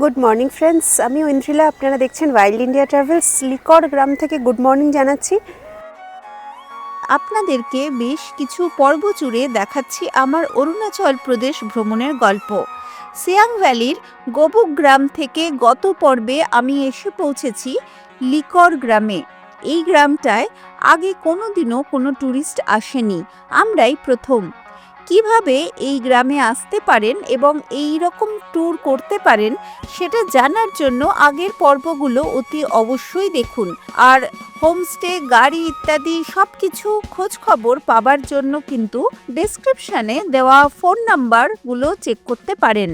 Good morning friends আমি ঐন্দ্রিলা আপনারা দেখছেন ওয়াইল্ড ইন্ডিয়া ট্রাভেলস লিকর গ্রাম থেকে গুড মর্নিং জানাচ্ছি। আপনাদেরকে বেশ কিছু পর্ব জুড়ে দেখাচ্ছি আমার অরুণাচল প্রদেশ ভ্রমণের গল্প। সিয়াং ভ্যালির গোবুক গ্রাম থেকে গত পর্বে আমি এসে পৌঁছেছি লিকর গ্রামে। এই গ্রামটায় আগে কোনো দিনও কোনো ট্যুরিস্ট আসেনি। আমরাই প্রথম। কীভাবে এই গ্রামে আসতে পারেন এবং এই রকম ট্যুর করতে পারেন, সেটা জানার জন্য আগের পর্বগুলো অতি অবশ্যই দেখুন। আর হোমস্টে গাড়ি ইত্যাদি সব কিছু খোঁজ খবর পাবার জন্য কিন্তু ডেসক্রিপশনে দেওয়া ফোন নাম্বারগুলো চেক করতে পারেন।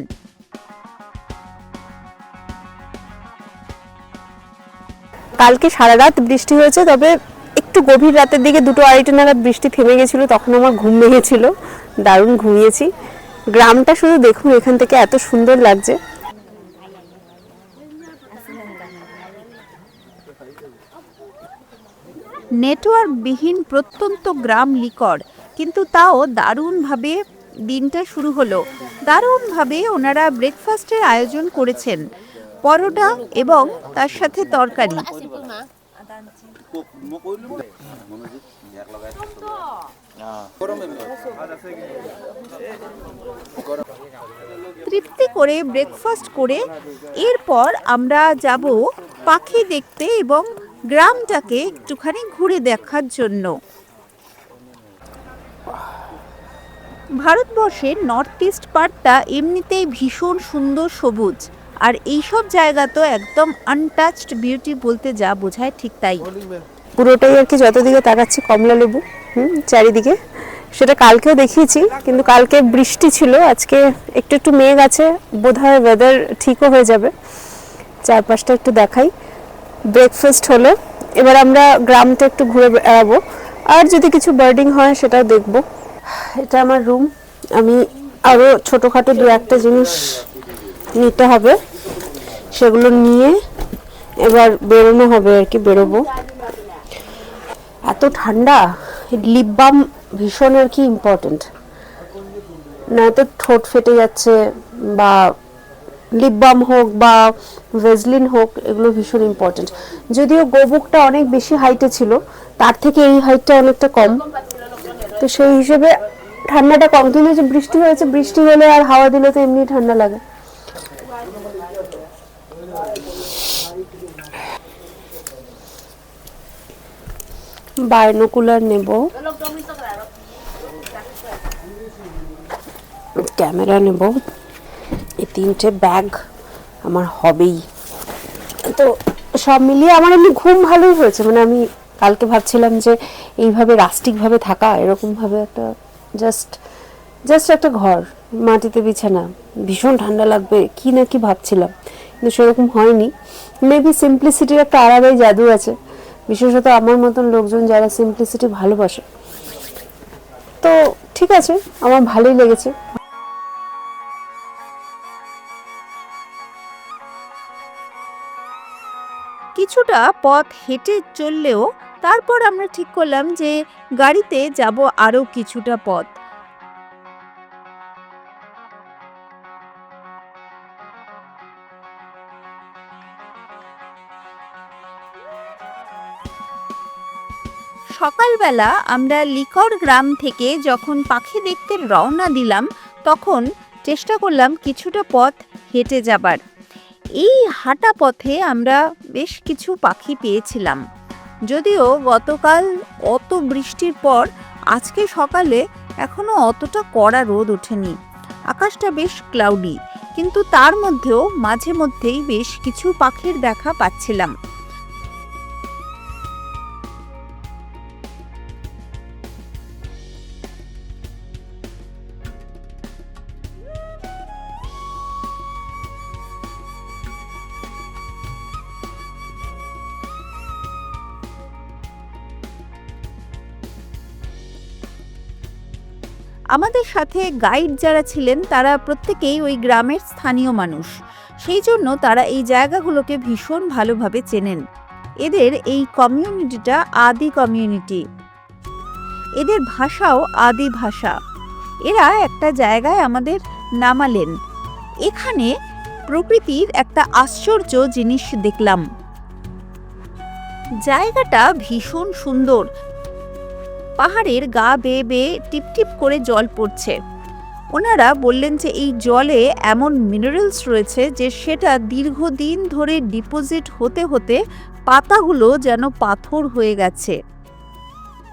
কালকে সারা রাত বৃষ্টি হয়েছে, তবে একটু গভীর রাতের দিকে দুটো আড়াইটে নাগাদ বৃষ্টি থেমে গেছিল, তখন আমার ঘুম ভেঙেছিল। দারুণ ঘুমিয়েছি। গ্রামটা শুধু দেখুন এখান থেকে এত সুন্দর লাগছে। নেটওয়ার্কবিহীন প্রত্যন্ত গ্রাম লিকর কিন্তু তাও দারুণভাবে দিনটা শুরু হলো। দারুণভাবে ওনারা ব্রেকফাস্টের আয়োজন করেছেন পরোটা এবং তার সাথে তরকারি। তৃপ্তি করে ব্রেকফাস্ট করে এরপর আমরা যাব পাখি দেখতে এবং গ্রামটাকে একটুখানি ঘুরে দেখার জন্য। ভারতবর্ষের নর্থ ইস্ট পার্টটা এমনিতেই ভীষণ সুন্দর সবুজ, আর এইসব জায়গা তো একদম আনটাচড বিউটি বলতে যা বোঝায় ঠিক তাই। পুরোটাই আর কি যত দিকে তাকাচ্ছি কমলা লেবু চারিদিকে। সেটা কালকেও দেখিয়েছি, কিন্তু কালকে বৃষ্টি ছিল, আজকে একটু একটু মেঘ আছে, বোধহয় ওয়েদার ঠিকও হয়ে যাবে। চারপাশটা একটু দেখাই। ব্রেকফাস্ট হলো, এবার আমরা গ্রামটা একটু ঘুরে বেড়াবো। আর যদি কিছু বার্ডিং হয়, সেটাও দেখব। এটা আমার রুম আমি আরও ছোটোখাটো দু একটা জিনিস নিতে হবে। সেগুলো নিয়ে এবার বেরোনো হবে আর কি, বেরোবো। এত ঠান্ডা? লিপ বাম ভীষণ আর কি ইম্পর্টেন্ট নয়তো ঠোঁট ফেটে যাচ্ছে বা লিপ বাম হোক বা ভেজলিন হোক, এগুলো ভীষণ ইম্পর্টেন্ট যদিও গোবুকটা অনেক বেশি হাইটে ছিল, তার থেকে এই হাইটটা অনেকটা কম। তো সেই হিসেবে ঠান্ডাটা কম কিন্তু বৃষ্টি হয়েছে, বৃষ্টি হলে আর হাওয়া দিলে তো এমনি ঠান্ডা লাগে। বায়োনোকুলার নেব। ক্যামেরা নেব। এই তিনটে ব্যাগ আমার হবেই। তো সব মিলিয়ে আমার এমনি ঘুম ভালোই হয়েছে। মানে আমি কালকে ভাবছিলাম যে এইভাবে রাস্টিকভাবে থাকা, এরকমভাবে একটা জাস্ট জাস্ট একটা ঘর, মাটিতে বিছানা। ভীষণ ঠান্ডা লাগবে, কি না কি ভাবছিলাম। কিন্তু সেরকম হয়নি। মেবি সিম্পলিসিটির একটা আলাদাই জাদু আছে। বিশেষত আমার মতন লোকজন যারা সিম্পলিসিটি ভালোবাসে। তো ঠিক আছে, আমার ভালোই লেগেছে। কিছুটা পথ হেঁটে চললেও তারপর আমরা ঠিক করলাম যে গাড়িতে যাব আরও কিছুটা পথ। সকালবেলা আমরা লিকর গ্রাম থেকে যখন পাখি দেখতে রওনা দিলাম, তখন চেষ্টা করলাম কিছুটা পথ হেঁটে যাবার। এই হাঁটা পথে আমরা বেশ কিছু পাখি পেয়েছিলাম। যদিও গতকাল অত বৃষ্টির পর আজকে সকালে এখনও অতটা কড়া রোদ ওঠেনি। আকাশটা বেশ ক্লাউডি কিন্তু তার মধ্যেও মাঝে মধ্যেই বেশ কিছু পাখির দেখা পাচ্ছিলাম। আমাদের সাথে গাইড যারা ছিলেন, তারা প্রত্যেকেই ওই গ্রামের স্থানীয় মানুষ। সেই জন্য তারা এই জায়গাগুলোকে ভীষণ ভালোভাবে চেনেন। এদের এই কমিউনিটিটা আদি কমিউনিটি। এদের ভাষাও আদি ভাষা। এরা একটা জায়গায় আমাদের নামালেন। এখানে প্রকৃতির একটা আশ্চর্য জিনিস দেখলাম। জায়গাটা ভীষণ সুন্দর। পাহাড়ের গা বেয়ে বেয়ে টিপটিপ করে জল পড়ছে ওনারা বললেন যে এই জলে এমন মিনারেলস রয়েছে যে সেটা দীর্ঘদিন ধরে ডিপোজিট হতে হতে পাতাগুলো যেন পাথর হয়ে গেছে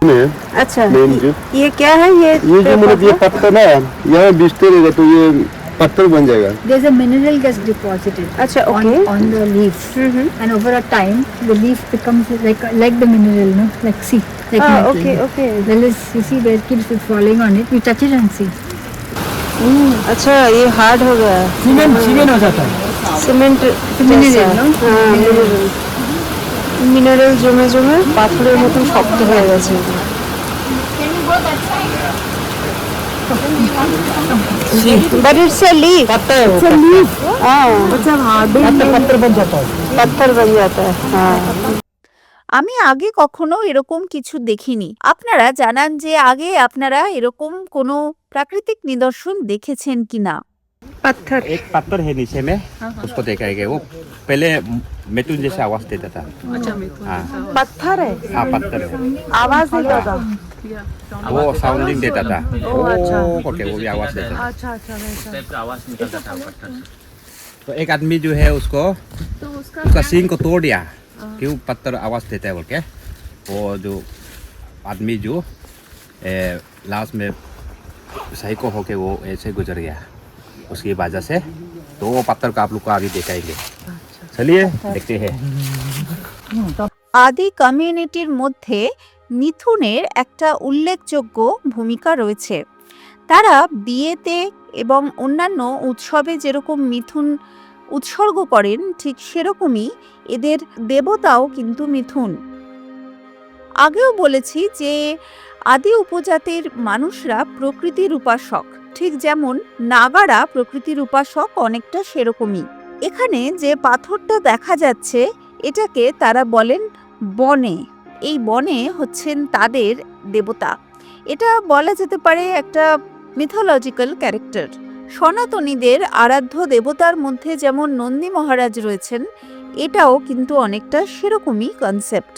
में अच्छा मेन जो ये क्या है ये ये जो मतलब ये पत्थर ना यहाँ बीजते रहेगा तो ये पत्थर बन जाएगा There's a mineral gets deposited अच्छा on, okay on the leaves, hmm and over a time, the leaf becomes like like the mineral, no, like see, like हाँ metal. Okay okay Well, it's, you see where it keeps it falling on it. You touch it and see. अच्छा ये hard हो गया cement cement हो जाता है cement mineral, no? Mineral mineral জমে জমে পাথরের মতন শক্ত হয়ে গেছে बट इट्स अ लीफ पत्थर इट्स अ लीफ हाँ पत्थर पत्थर बन जाता है पत्थर बन जाता है हाँ আমি আগে কখনো এরকম কিছু দেখিনি আপনারা জানান যে আগে আপনারা এরকম কোনো প্রাকৃতিক নিদর্শন দেখেছেন কিনা पत्थर एक पत्थर है नीचे में उसको देखा है वो पहले मेटून जैसे आवाज़ देता था। हाँ। पत्थर है। हाँ पत्थर है। आवाज़ देता था। वो साउंडिंग देता था। ओ करके वो भी आवाज़ देता था। अच्छा अच्छा तो एक आदमी जो है उसको उसका सींग को तोड़ दिया। क्यों? पत्थर आवाज़ देता है बोल के। वो जो आदमी जो लास्ट में सही को होके वो ऐसे गुजर गया। उसकी वजह से तो वो पत्थर को आप लोग को अभी दिखाएँगे। चलिए देखते हैं আদি কমিউনিটির মধ্যে মিথুনের একটা উল্লেখযোগ্য ভূমিকা রয়েছে তারা বিয়েতে এবং অন্যান্য উৎসবে যেরকম মিথুন উৎসর্গ করেন ঠিক সেরকমই এদের দেবতাও কিন্তু মিথুন আগেও বলেছি যে আদি উপজাতির মানুষরা প্রকৃতির উপাসক ঠিক যেমন নাগারা প্রকৃতির উপাসক অনেকটা সেরকমই এখানে যে পাথরটা দেখা যাচ্ছে, এটাকে তারা বলেন বনে। এই বনে হচ্ছেন তাদের দেবতা। এটা বলা যেতে পারে একটা মিথোলজিক্যাল ক্যারেক্টার সনাতনীদের আরাধ্য দেবতার মধ্যে যেমন নন্দী মহারাজ রয়েছেন, এটাও কিন্তু অনেকটা সেরকমই কনসেপ্ট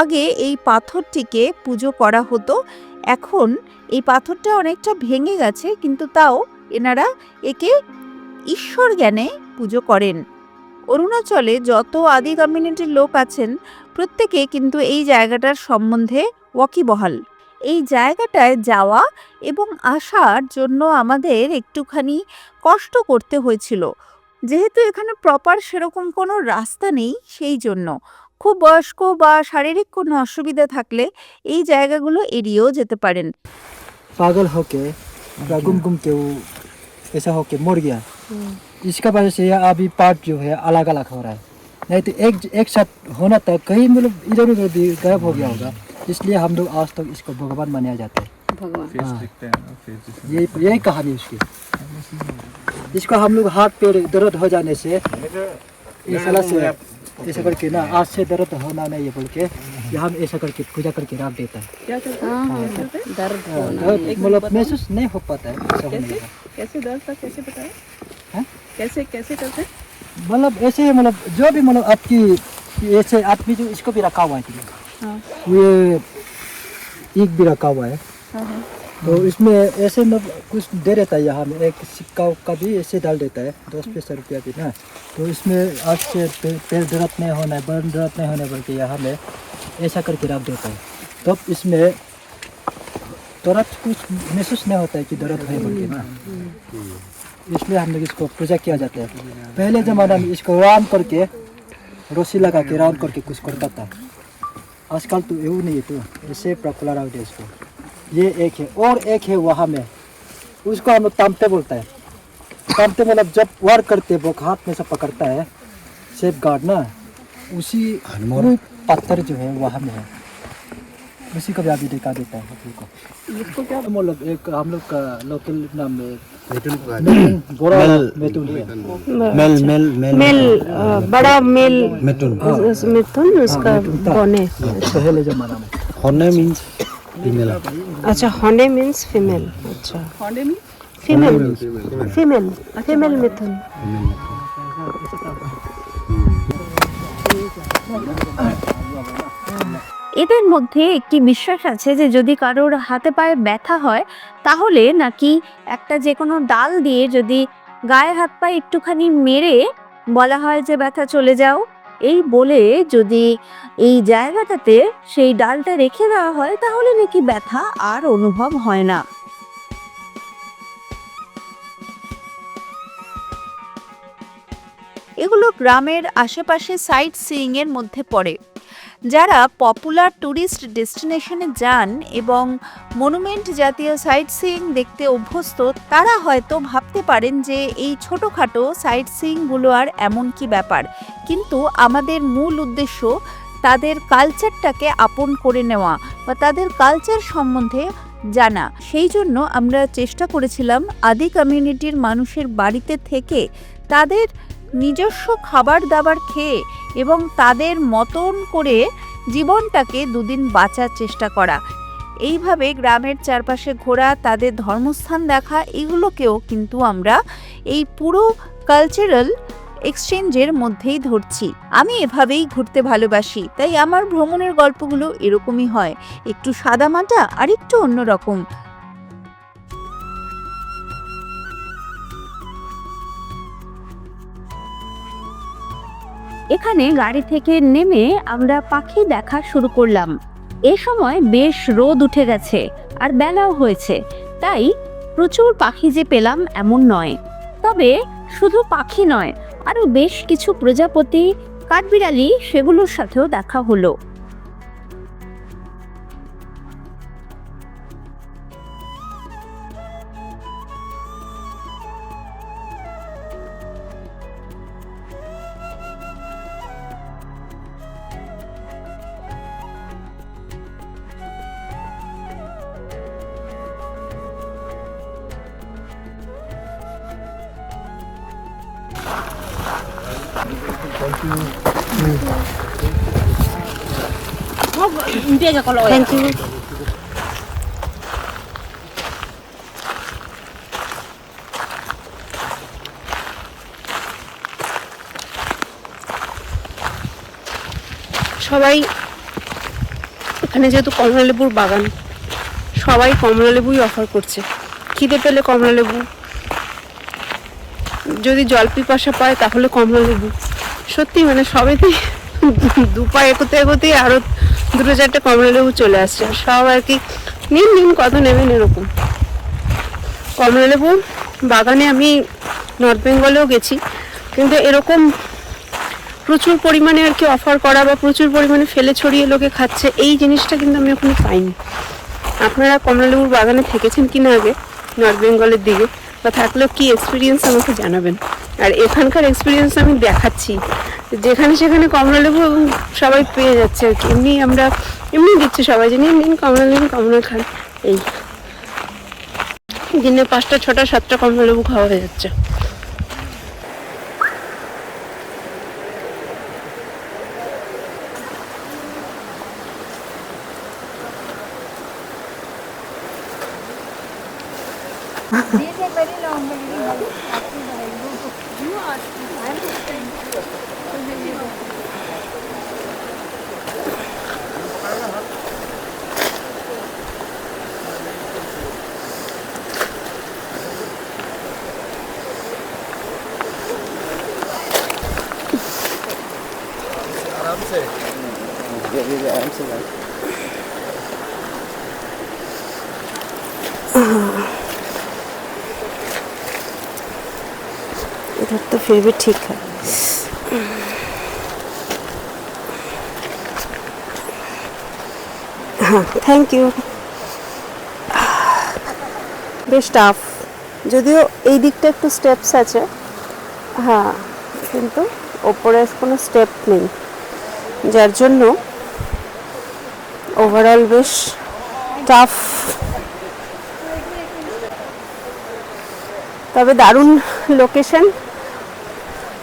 আগে এই পাথরটিকে পুজো করা হতো, এখন এই পাথরটা অনেকটা ভেঙে গেছে, কিন্তু তাও এনারা একে ঈশ্বর জ্ঞানে পুজো করেন। অরুণাচলে যত আদি কমিউনিটির লোক আছেন প্রত্যেকে কিন্তু এই জায়গাটার সম্বন্ধে ওয়াকিবহাল। এই জায়গাটায় যাওয়া এবং আসার জন্য আমাদের একটুখানি কষ্ট করতে হয়েছিল। যেহেতু এখানে প্রপার সেরকম কোনো রাস্তা নেই সেই জন্য। খুব বয়স্ক বা শারীরিক কোনো অসুবিধা থাকলে এই জায়গাগুলো এড়িয়েও যেতে পারেন। পাগল হকে গুম কেউ এসা হকে মর গিয়া। इसका वजह से ये अभी पार्ट जो है अलग अलग हो रहा है। नहीं तो एक एक साथ होना था कहीं मतलब इधर उधर भी गायब हो गया होगा। इसलिए हम लोग आज तक इसको भगवान माना जाता है। हाँ। ये यही कहानी उसकी। इसको हम लोग हाथ पैर दर्द हो जाने से इस से ऐसा करके ना आज से दर्द होना नहीं है बोल के ये हम ऐसा करके पूजा करके रख देता है। दर्द हाँ, मतलब महसूस नहीं हो पाता है कैसे दर्द था? कैसे बताया? हैं? कैसे कैसे करते मतलब ऐसे मतलब जो भी मतलब आपकी ऐसे आदमी जो इसको भी रखा हुआ है हाँ। ये ईक भी रखा हुआ है। हाँ। तो इसमें ऐसे मतलब कुछ दे देता है यहाँ में एक सिक्का उक्का भी ऐसे डाल देता है दस पैसा रुपया भी ना। तो इसमें आज से पे- पैर दर्द नहीं होना है बर्न दर्द नहीं होने बल्कि यहाँ में ऐसा करके रख देता है। तब तो इसमें दर्द कुछ महसूस नहीं होता है कि दर्द है बोल के ना इसलिए हम लोग इसको पूजा किया जाता है। पहले ज़माना में इसको राउंड करके रस्सी लगा के राउंड करके कुछ करता था। आजकल तो એવું नहीं है तो ऐसे प्रॉपर आउट है इसको। ये एक है और एक है वहाँ में। उसको हम लोग तामते बोलता है। तामते मतलब जब वार करते वो हाथ में से पकड़ता है सेफ़ गार्ड ना उसी पत्थर जो है वहाँ में है। उसी को भी अभी दिखा देता है। हम लोग को मतलब एक हम लोग का लोकल नाम है। मेटुन बोरा मेटुन है। Male male male. बड़ा मेल। मिथुन मिथुन उसका बने। पहले जमाना में। हॉर्ने मीन्स फीमेल अच्छा होने मीन्स फीमेल अच्छा। हॉन्डे में फीमेल फीमेल फीमेल मिथुन এদের মধ্যে একটি বিশ্বাস আছে যে যদি কারোর হাতে পায়ে ব্যথা হয়, তাহলে নাকি একটা যে কোনো ডাল দিয়ে যদি গায়ে হাত পায়ে একটুখানি মেরে বলা হয় যে ব্যথা চলে যাও, এই বলে যদি এই জায়গাটাতে সেই ডালটা রেখে দেওয়া হয়, তাহলে নাকি ব্যথা আর অনুভব হয় না। এগুলো গ্রামের আশেপাশে সাইট সিইং এর মধ্যে পড়ে। যারা পপুলার ট্যুরিস্ট ডেস্টিনেশনে যান এবং মনুমেন্ট জাতীয় সাইট সিইং দেখতে অভ্যস্ত, তারা হয়তো ভাবতে পারেন যে এই ছোটোখাটো সাইট সিইংগুলো আর এমন কি ব্যাপার। কিন্তু আমাদের মূল উদ্দেশ্য তাদের কালচারটাকে আপন করে নেওয়া বা তাদের কালচার সম্বন্ধে জানা। সেই জন্য আমরা চেষ্টা করেছিলাম আদি কমিউনিটির মানুষের বাড়িতে থেকে তাদের নিজস্ব খাবার দাবার খেয়ে এবং তাদের মতন করে জীবনটাকে দুদিন বাঁচার চেষ্টা করা। এইভাবে গ্রামের চারপাশে ঘোরা, তাদের ধর্মস্থান দেখা, এগুলোকেও কিন্তু আমরা এই পুরো কালচারাল এক্সচেঞ্জের মধ্যেই ধরছি। আমি এভাবেই ঘুরতে ভালোবাসি, তাই আমার ভ্রমণের গল্পগুলো এরকমই হয়। একটু সাদামাটা আর একটু অন্যরকম। এখানে গাড়ি থেকে নেমে আমরা পাখি দেখা শুরু করলাম। এ সময় বেশ রোদ উঠে গেছে আর বেলাও হয়েছে, তাই প্রচুর পাখি যে পেলাম এমন নয়। তবে শুধু পাখি নয়, আরও বেশ কিছু প্রজাপতি, কাঠবিড়ালি সেগুলোর সাথেও দেখা হলো। থ্যাংক ইউ সবাই এখানে যেহেতু কমলালেবুর বাগান সবাই কমলালেবুই অফার করছে। খিদে পেলে কমলালেবু। যদি জল পিপাসা পায় তাহলে কমলালেবু। সত্যি মানে সবেতেই দু পা এগোতে এগোতে আরও দুটো চারটে কমলালেবু চলে আসছে। সব আর কি নিন নিন কত নেবেন এরকম। কমলালেবু বাগানে আমি নর্থ বেঙ্গলেও গেছি, কিন্তু এরকম প্রচুর পরিমাণে আর কি অফার করা বা প্রচুর পরিমাণে ফেলে ছড়িয়ে লোকে খাচ্ছে, এই জিনিসটা কিন্তু আমি ওখানে পাইনি। আপনারা কমলালেবুর বাগানে থেকেছেন কিনা আগে, নর্থ বেঙ্গলের দিকে, বা থাকলেও কী এক্সপিরিয়েন্স আমাকে জানাবেন। আর এখানকার এক্সপিরিয়েন্স আমি দেখাচ্ছি। যেখানে সেখানে কমলালেবু সবাই পেয়ে যাচ্ছে আর কি। এমনি আমরা এমনি দিচ্ছি সবাই যে, নিন নিন কমলালেবু কমলা খান। এই। দিনে পাঁচটা, ছটা, সাতটা কমলালেবু খাওয়া হয়ে যাচ্ছে। इधर तो फिर भी ठीक है हाँ থ্যাংক ইউ বেশ টাফ যদিও এই দিকটা একটু স্টেপস আছে হ্যাঁ কিন্তু ওপরে কোনো স্টেপ নেই যার জন্য ওভারঅল বেশ টাফ তবে দারুণ লোকেশন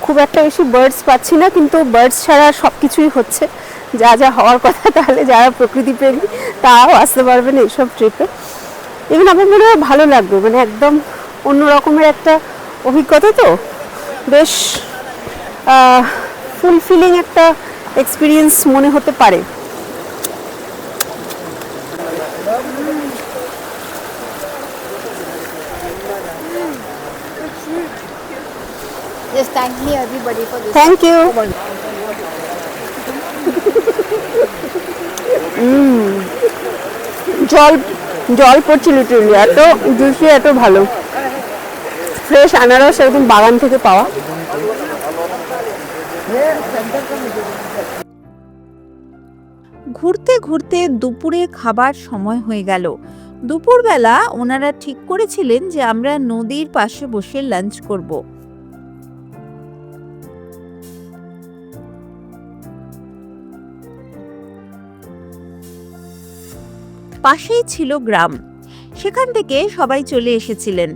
খুব একটা বেশি বার্ডস পাচ্ছি না, কিন্তু বার্ডস ছাড়া সব কিছুই হচ্ছে। যা যা হওয়ার কথা তাহলে যারা প্রকৃতি প্রেমী, তারাও আসতে পারবেন এইসব ট্রিপে ইভেন আমার মনে হয় ভালো লাগবে মানে একদম অন্য রকমের একটা অভিজ্ঞতা তো। বেশ ফুলফিলিং একটা এক্সপিরিয়েন্স মনে হতে পারে। Just thank me everybody for this. Thank you জল জল পড়ছে লিটারলি এত জুসি এত ভালো। ফ্রেশ আনারস একদম বাগান থেকে পাওয়া। ঘুরতে ঘুরতে দুপুরে খাবার সময় হয়ে গেল। দুপুরবেলা ওনারা ঠিক করেছিলেন যে আমরা নদীর পাশে বসে লাঞ্চ করব। পাশেই ছিল গ্রাম। সেখান থেকে সবাই চলে এসেছিলেন।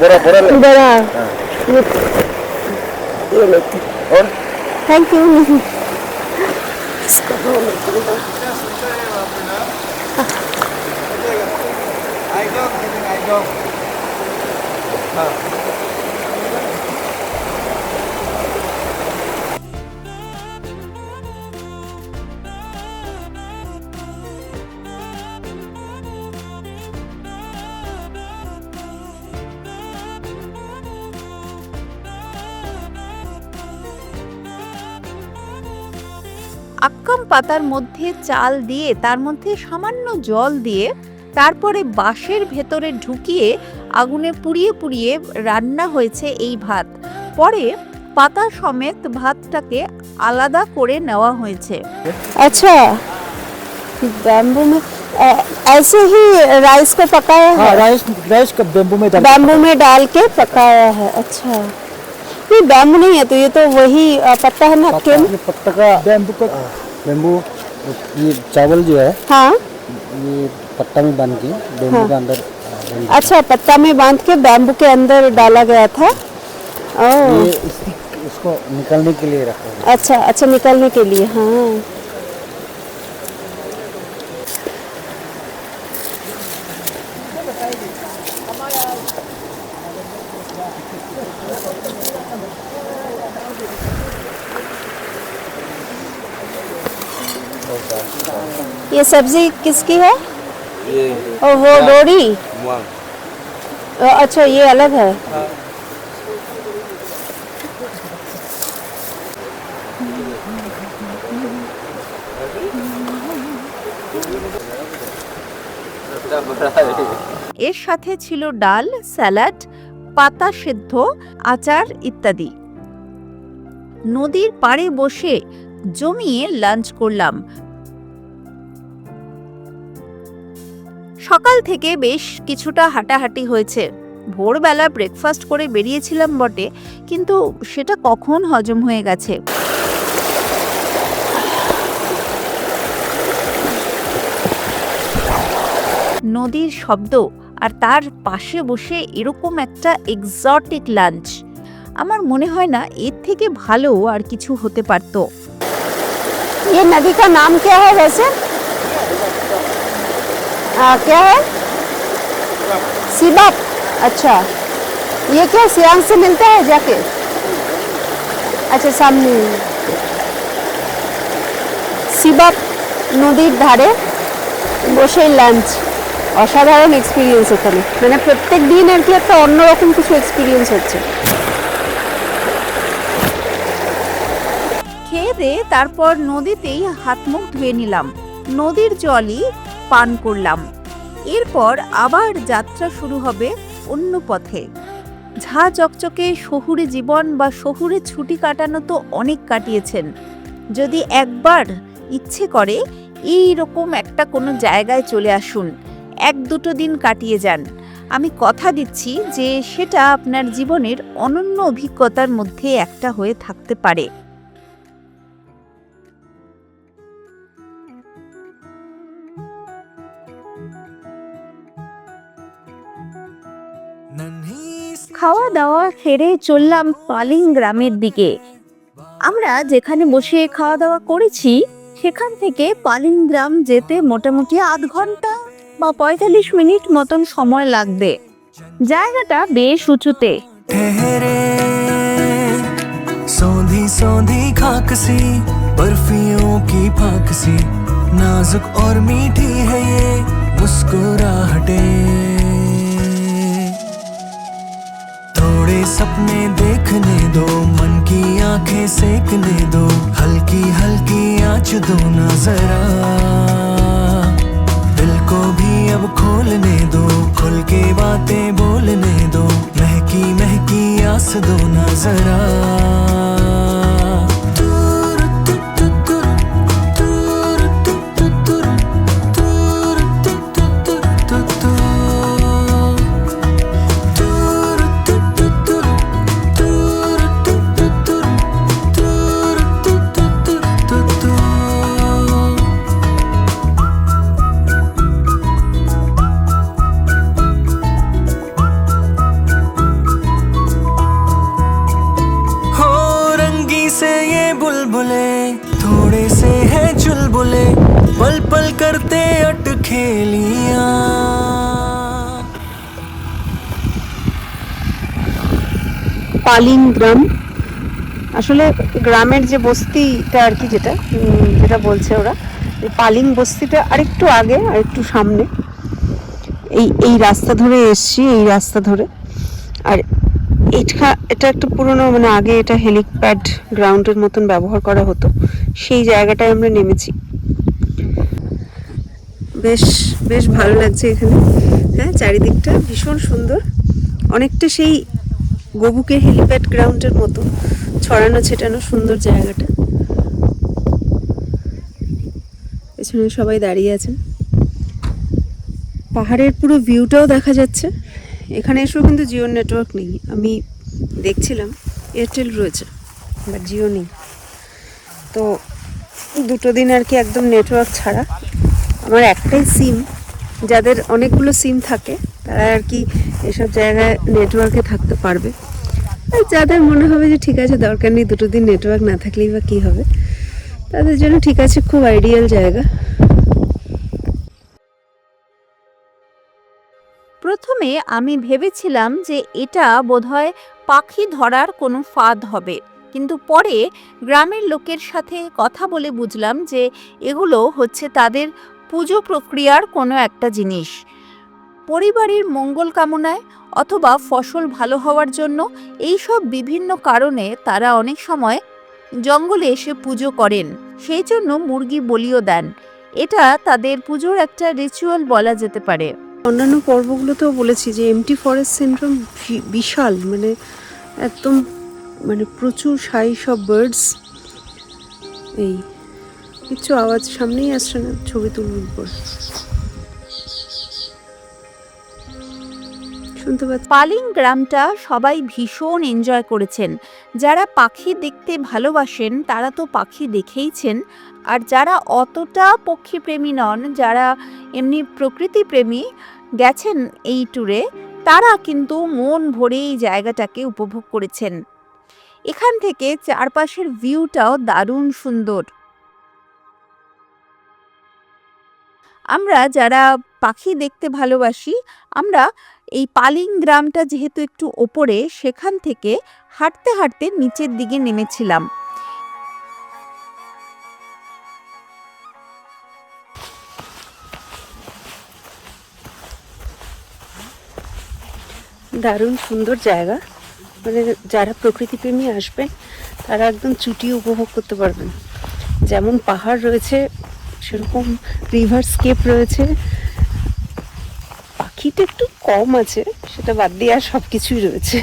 বড় বড় থ্যাংক ইউ আকাম আক্কাম পাতার মধ্যে চাল দিয়ে তার মধ্যে সামান্য জল দিয়ে তারপরে বাঁশের ভেতরে ঢুকিয়ে আগুনে পুড়িয়ে পুড়িয়ে রান্না হয়েছে এই ভাত পরে পাতা সমেত ভাতটাকে আলাদা করে নেওয়া হয়েছে अच्छा बैम्बू में ऐ- ऐसे ही राइस को पकाया हाँ है राइस राइस का बेम्बू में डाल बैम्बू में डाल के पकाया है अच्छा ये बैम्बू नहीं है तो ये तो वही अ, पत्ता है ना केम ये पत्ता का बेम्बू का बेम्बू ये चावल जो है हाँ ये पत्ता में बाँध के बेम्बू के अंदर अच्छा पत्ता में बाँध के बैम्बू के अंदर डाला गया था? ये इसको निकालने के लिए रखा है अच्छा अच्छा निकलने के लिए हाँ। ये सब्ज़ी किसकी है? और वो डोरी मुआंग अ, अच्छा ये अलग है এর সাথে ছিল ডাল স্যালাড পাতা সেদ্ধ আচার ইত্যাদি নদীর পাড়ে বসে জমিয়ে লাঞ্চ করলাম সকাল থেকে বেশ কিছুটা হাঁটাহাঁটি হয়েছে ভোরবেলা ব্রেকফাস্ট করে বেরিয়েছিলাম বটে কিন্তু সেটা কখন হজম হয়ে গেছে নদীর শব্দ আর তার পাশে বসে এরকম একটা এক্সটিক লাঞ্চ আমার মনে হয় না এর থেকে ভালো আর কিছু হতে পারতো ये नदी का नाम क्या है वैसे आ, क्या है सिबाप अच्छा ये क्या सियांग से मिलता है जाके अच्छा सामने ही है। সিবাপ নদীর ধারে বসে লাঞ্চ অসাধারণ এক্সপিরিয়েন্স এখানে মানে প্রত্যেক দিন আর কি একটা অন্যরকম কিছু এক্সপিরিয়েন্স হচ্ছে খেয়ে দিয়ে তারপর নদীতেই হাত মুখ ধুয়ে নিলাম নদীর জলই পান করলাম। এরপর আবার যাত্রা শুরু হবে অন্য পথে। ঝা চকচকে শহুরে জীবন বা শহুরে ছুটি কাটানো তো অনেক কাটিয়েছেন। যদি একবার ইচ্ছে করে, এই রকম একটা কোনো জায়গায় চলে আসুন। এক দুটো দিন কাটিয়ে যান। আমি কথা দিচ্ছি যে, সেটা আপনার জীবনের অনন্য অভিজ্ঞতার মধ্যে একটা হয়ে থাকতে পারে। খাওয়া দাওয়া সেরে চললাম পালিং গ্রামের দিকে আমরা যেখানে বসে খাওয়া দাওয়া করেছি সেখান থেকে পালিং গ্রাম যেতে মোটামুটি আধ ঘন্টা বা পঁয়তাল্লিশ মিনিট মতন সময় লাগবে জায়গাটা বেশ উঁচুতে ठहरे सौंधी सौंधी खाक सी बर्फियों की फाक सी नाजुक और मीठी है ये मुस्कुराहटे सपने देखने दो, मन की आँखें सेकने दो, हल्की हल्की आँच दो ना जरा दिल को भी अब खोलने दो, खुल के बातें बोलने दो, महकी महकी आस दो ना जरा बुलबुले थोड़े से है चुलबुले पल पल करते अटखेलियां পালিং গ্রাম আসলে গ্রামের যে বস্তিটা আর কি যেটা উম, যেটা বলছে ওরা এই পালিং বস্তিটা আরেকটু আগে আর একটু সামনে এই এই রাস্তা ধরে এসছি এই রাস্তা ধরে আর এটা এটা একটা পুরনো মানে আগে এটা হেলিপ্যাড গ্রাউন্ডের মতন ব্যবহার করা হতো। সেই জায়গাটায় আমরা নেমেছি। বেশ বেশ ভালো লাগছে এখানে। হ্যাঁ চারিদিকটা ভীষণ সুন্দর। অনেকটা সেই গবুকের হেলিপ্যাড গ্রাউন্ডের মতো ছড়ানো ছেটানো সুন্দর জায়গাটা। পেছনে সবাই দাঁড়িয়ে আছেন। পাহাড়ের পুরো ভিউটাও দেখা যাচ্ছে। এখানে এসেও কিন্তু জিওর নেটওয়ার্ক নেই। আমি দেখছিলাম এয়ারটেল রয়েছে বাট জিও নেই। তো দুটো দিন আর কি একদম নেটওয়ার্ক ছাড়া। আমার একটাই সিম যাদের অনেকগুলো সিম থাকে, তারা আর কি এসব জায়গায় নেটওয়ার্কে থাকতে পারবে। যাদের মনে হবে যে ঠিক আছে, দরকার নেই, দুটো দিন নেটওয়ার্ক না থাকলেই বা কী হবে, তাদের জন্য ঠিক আছে, খুব আইডিয়াল জায়গা। প্রথমে আমি ভেবেছিলাম যে এটা বোধহয় পাখি ধরার কোনো ফাঁদ হবে। কিন্তু পরে গ্রামের লোকের সাথে কথা বলে বুঝলাম যে এগুলো হচ্ছে তাদের পুজো প্রক্রিয়ার কোনো একটা জিনিস। পরিবারের মঙ্গল কামনায় অথবা ফসল ভালো হওয়ার জন্য এইসব বিভিন্ন কারণে তারা অনেক সময় জঙ্গলে এসে পুজো করেন। সেই জন্য মুরগি বলিও দেন। এটা তাদের পুজোর একটা রিচুয়াল বলা যেতে পারে। অন্যান্য পর্বগুলোতেও বলেছি যে এমটি ফরেস্ট সিনড্রোম বিশাল মানে একদম মানে প্রচুর সাই সব বার্ডস এই কিচ্ছু আওয়াজ সামনেই আসছে না, ছবি তুলব পর। শুনতে পাচ্ছি? পালিং গ্রামটা সবাই ভীষণ এনজয় করেছেন। যারা পাখি দেখতে ভালোবাসেন, তারা তো পাখি দেখেইছেন। আর যারা অতটা পক্ষীপ্রেমী নন, যারা এমনি প্রকৃতিপ্রেমী গেছেন এই ট্যুরে তারা কিন্তু মন ভরে এই জায়গাটাকে উপভোগ করেছেন। এখান থেকে চারপাশের ভিউটাও দারুণ সুন্দর। আমরা যারা পাখি দেখতে ভালোবাসি, আমরা এই পালিং গ্রামটা যেহেতু একটু ওপরে, সেখান থেকে হাঁটতে হাঁটতে নিচের দিকে নেমেছিলাম। দারুণ সুন্দর জায়গা। মানে যারা প্রকৃতিপ্রেমী আসবেন, তারা একদম চুটিয়ে উপভোগ করতে পারবেন। যেমন পাহাড় রয়েছে, সেরকম রিভার স্কেপ রয়েছে। পাখিটা একটু কম আছে, সেটা বাদ দিয়ে আর সব কিছুই রয়েছে।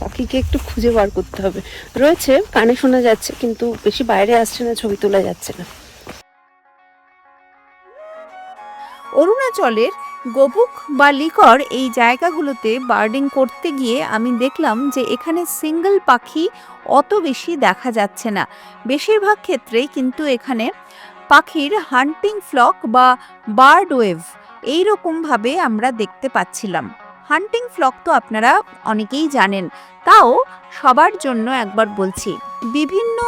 পাখিকে একটু খুঁজে বার করতে হবে। রয়েছে, কানে শোনা যাচ্ছে, কিন্তু বেশি বাইরে আসছে না, ছবি তোলা যাচ্ছে না। অরুণাচলের গোবুক বা লিকর এই জায়গাগুলোতে বার্ডিং করতে গিয়ে আমি দেখলাম যে এখানে সিঙ্গেল পাখি অত বেশি দেখা যাচ্ছে না। বেশিরভাগ ক্ষেত্রেই কিন্তু এখানে পাখির হান্টিং ফ্লক বা বার্ড ওয়েভ এইরকমভাবে আমরা দেখতে পাচ্ছিলাম। হান্টিং ফ্লক তো আপনারা অনেকেই জানেন, তাও সবার জন্য একবার বলছি। বিভিন্ন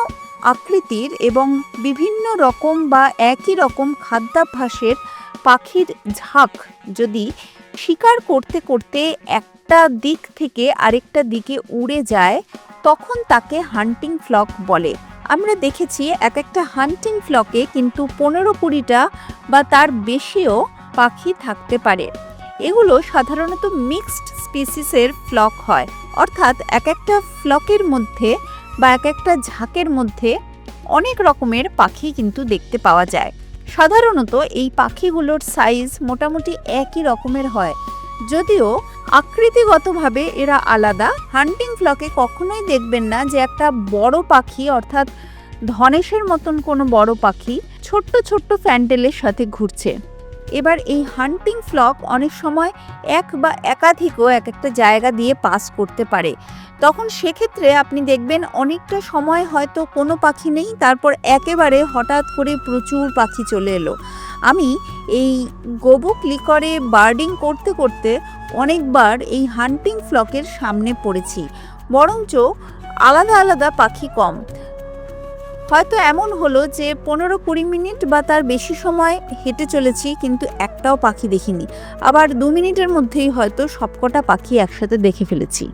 আকৃতির এবং বিভিন্ন রকম বা একই রকম খাদ্যাভ্যাসের পাখির ঝাঁক যদি শিকার করতে করতে একটা দিক থেকে আরেকটা দিকে উড়ে যায়, তখন তাকে হান্টিং ফ্লক বলে। আমরা দেখেছি এক একটা হান্টিং ফ্লকে কিন্তু পনেরো কুড়িটা বা তার বেশিও পাখি থাকতে পারে। এগুলো সাধারণত মিক্সড স্পিসিসের ফ্লক হয়। অর্থাৎ এক একটা ফ্লকের মধ্যে বা এক একটা ঝাঁকের মধ্যে অনেক রকমের পাখি কিন্তু দেখতে পাওয়া যায়। সাধারণত এই পাখিগুলোর সাইজ মোটামুটি একই রকমের হয়। যদিও আকৃতিগতভাবে এরা আলাদা। হান্টিং ফ্লকে কখনোই দেখবেন না যে একটা বড় পাখি অর্থাৎ ধনেশের মতন কোনো বড় পাখি ছোট্ট ছোট্ট ফ্যান্ডেলের সাথে ঘুরছে। এবার এই হান্টিং ফ্লক অনেক সময় এক বা একাধিকও এক একটা জায়গা দিয়ে পাস করতে পারে। তখন সেক্ষেত্রে আপনি দেখবেন অনেকটা সময় হয়তো কোনো পাখি নেই, তারপর একেবারে হঠাৎ করে প্রচুর পাখি চলে এলো। আমি এই গোবুক লিকরে বার্ডিং করতে করতে অনেকবার এই হান্টিং ফ্লকের সামনে পড়েছি, বরঞ্চ আলাদা আলাদা পাখি কম। হয়তো এমন হলো যে পনেরো কুড়ি মিনিট বা তার বেশি সময় হেঁটে চলেছি, কিন্তু একটাও পাখি দেখিনি। আবার দু মিনিটের মধ্যেই হয়তো সবকটা পাখি একসাথে দেখে ফেলেছি।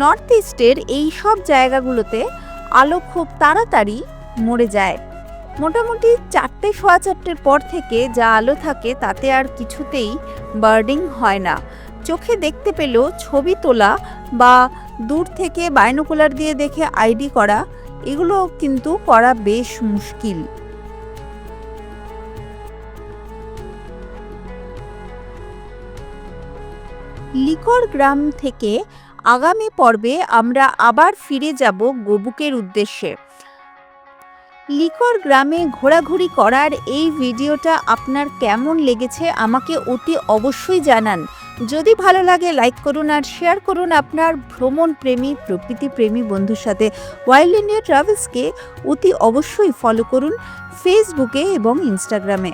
নর্থ ইস্টের এই সব জায়গাগুলোতে আলো খুব তাড়াতাড়ি মরে যায়। মোটামুটি চারটে সোয়া চারটের পর থেকে যা আলো থাকে তাতে আর কিছুতেই বার্ডিং হয় না। চোখে দেখতে পেলেও ছবি তোলা বা দূর থেকে বাইনোকুলার দিয়ে দেখে আইডি করা, এগুলো কিন্তু করা বেশ মুশকিল। লিকর গ্রাম থেকে আগামী পর্বে আমরা আবার ফিরে যাব গোবুকের উদ্দেশ্যে। লিকর গ্রামে ঘোরাঘুরি করার এই ভিডিওটা আপনার কেমন লেগেছে আমাকে অতি অবশ্যই জানান। যদি ভালো লাগে লাইক করুন আর শেয়ার করুন আপনার ভ্রমণ প্রেমী, প্রকৃতি প্রেমী বন্ধুর সাথে। ওয়াইল্ড ইন্ডিয়া ট্রাভেলসকে অতি অবশ্যই ফলো করুন ফেসবুকে এবং ইনস্টাগ্রামে